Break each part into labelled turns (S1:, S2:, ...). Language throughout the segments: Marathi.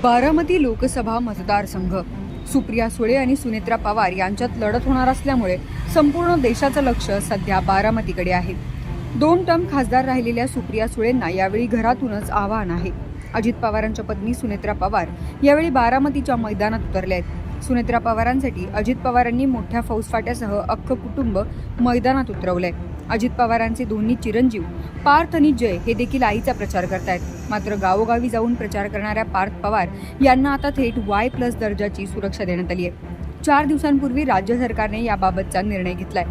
S1: बारामती लोकसभा मतदारसंघ. सुप्रिया सुळे आणि सुनेत्रा पवार यांच्यात लढत होणार असल्यामुळे संपूर्ण देशाचं लक्ष सध्या बारामतीकडे आहे. दोन टर्म खासदार राहिलेल्या सुप्रिया सुळेंना यावेळी घरातूनच आव्हान आहे. अजित पवारांच्या पत्नी सुनेत्रा पवार यावेळी बारामतीच्या मैदानात उतरल्या आहेत. सुनेत्रा पवारांसाठी अजित पवारांनी मोठ्या फौजफाट्यासह अख्खं कुटुंब मैदानात उतरवलंय. अजित पवारांचे दोन्ही चिरंजीव पार्थ आणि जय हे देखील आईचा प्रचार करतायत. मात्र गावोगावी जाऊन प्रचार करणाऱ्या पार्थ पवार यांना आता थेट वाय प्लस दर्जाची सुरक्षा देण्यात आली आहे. चार दिवसांपूर्वी राज्य सरकारने याबाबतचा निर्णय घेतलाय.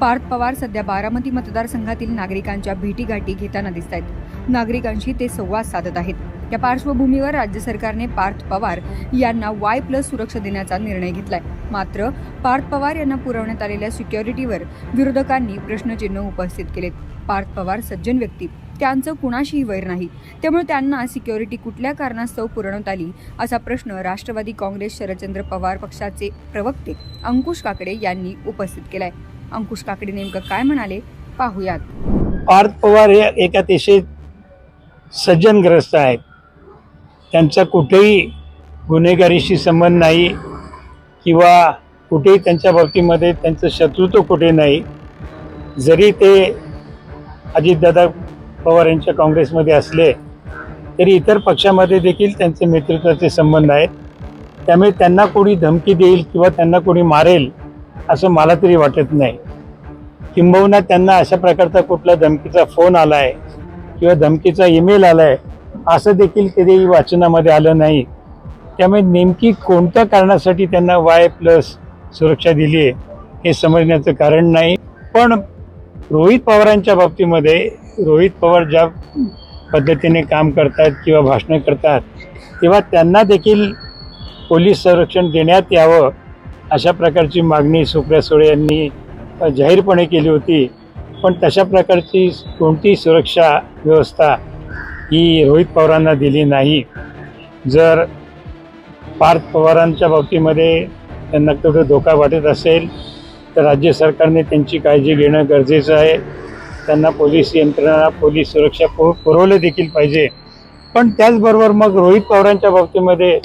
S1: पार्थ पवार सध्या बारामती मतदारसंघातील नागरिकांच्या भेटीगाठी घेताना दिसत आहेत नागरिकांशी ते संवाद साधत आहेत. या पार्श्वभूमीवर राज्य सरकारने पार्थ पवार यांना वाय प्लस सुरक्षा देण्याचा निर्णय घेतलाय. मात्र पार्थ पवार यांना पुरवण्यात आलेल्या सिक्युरिटीवर विरोधकांनी प्रश्नचिन्ह उपस्थित केलेत. पार्थ पवार सज्जन व्यक्ती. त्यांचं कुणाशीही वैर नाही. त्यामुळे त्यांना सिक्युरिटी कुठल्या कारणास्तव पुरवण्यात आली असा प्रश्न राष्ट्रवादी काँग्रेस शरदचंद्र पवार पक्षाचे प्रवक्ते अंकुश काकडे यांनी उपस्थित केलाय. अंकुश काकडे नेमकं काय म्हणाले? पाहूयात.
S2: पार्थ पवार हे एक अतिशय सज्जनग्रस्त आहेत. त्यांचा कुठेही गुन्हेगारीशी संबंध नाही किंवा कुठेही त्यांच्या बाबतीमध्ये त्यांचं शत्रुत्व कुठे नाही. जरी ते अजितदादा पवार यांच्या काँग्रेसमध्ये असले तरी इतर पक्षामध्ये देखील त्यांचे मित्रत्वाचे संबंध आहेत. त्यामुळे त्यांना कोणी धमकी देईल किंवा त्यांना कोणी मारेल असं मला तरी वाटत नाही. किंबहुना त्यांना अशा प्रकारचा कुठला धमकीचा फोन आला आहे किंवा धमकीचा ईमेल आला आहे असं देखील कधी वाचनामध्ये आलं नाही. त्यामुळे नेमकी कोणत्या कारणासाठी त्यांना वाय प्लस सुरक्षा दिली आहे हे समजण्याचं कारण नाही. पण रोहित पवारांच्या बाबतीमध्ये रोहित पवार ज्या पद्धतीने काम करतात किंवा भाषणं करतात तेव्हा त्यांना देखील पोलीस संरक्षण देण्यात यावं अशा प्रकारची मागणी सुप्रिया सुळे यांनी जाहीरपणे केली होती. पण तशा प्रकारची कोणतीही सुरक्षा व्यवस्था ही रोहित पवारांना दिली नाही. जर पार्थ पवारांच्या बाबतीमध्ये त्यांना कुठं धोका वाटत असेल तर राज्य सरकारने त्यांची काळजी घेणं गरजेचं आहे. त्यांना पोलीस यंत्रणा पोलीस सुरक्षा पु पुरवलं देखील पाहिजे. पण त्याचबरोबर मग रोहित पवारांच्या बाबतीमध्ये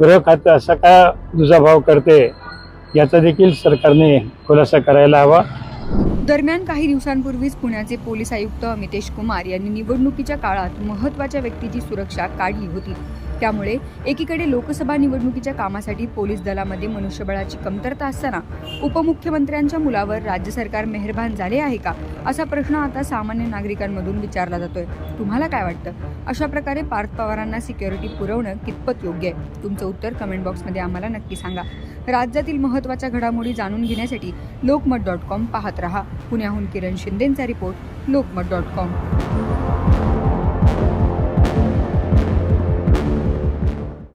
S2: गृह खातं असा का दुजाभाव करते याचा देखील सरकारने खुलासा करायला हवा.
S1: दरम्यान काही दिवसांपूर्वीच पुण्याचे पोलीस आयुक्त अमितेश कुमार यांनी निवडणुकीच्या काळात महत्त्वाच्या व्यक्तीची सुरक्षा काढली होती. त्यामुळे एकीकडे लोकसभा निवडणुकीच्या कामासाठी पोलीस दलामध्ये मनुष्यबळाची कमतरता असताना उपमुख्यमंत्र्यांच्या मुलावर राज्य सरकार मेहरबान झाले आहे का? असा प्रश्न आता सामान्य नागरिकांमधून विचारला जातोय. तुम्हाला काय वाटतं? अशा प्रकारे पार्थ पवारांना सिक्युरिटी पुरवणं कितपत योग्य आहे? तुमचं उत्तर कमेंट बॉक्समध्ये आम्हाला नक्की सांगा. राज्यातील महत्त्वाच्या घडामोडी जाणून घेण्यासाठी लोकमत डॉट कॉम पाहत रहा. पुण्याहून किरण शिंदेंचा रिपोर्ट लोकमत डॉट कॉम.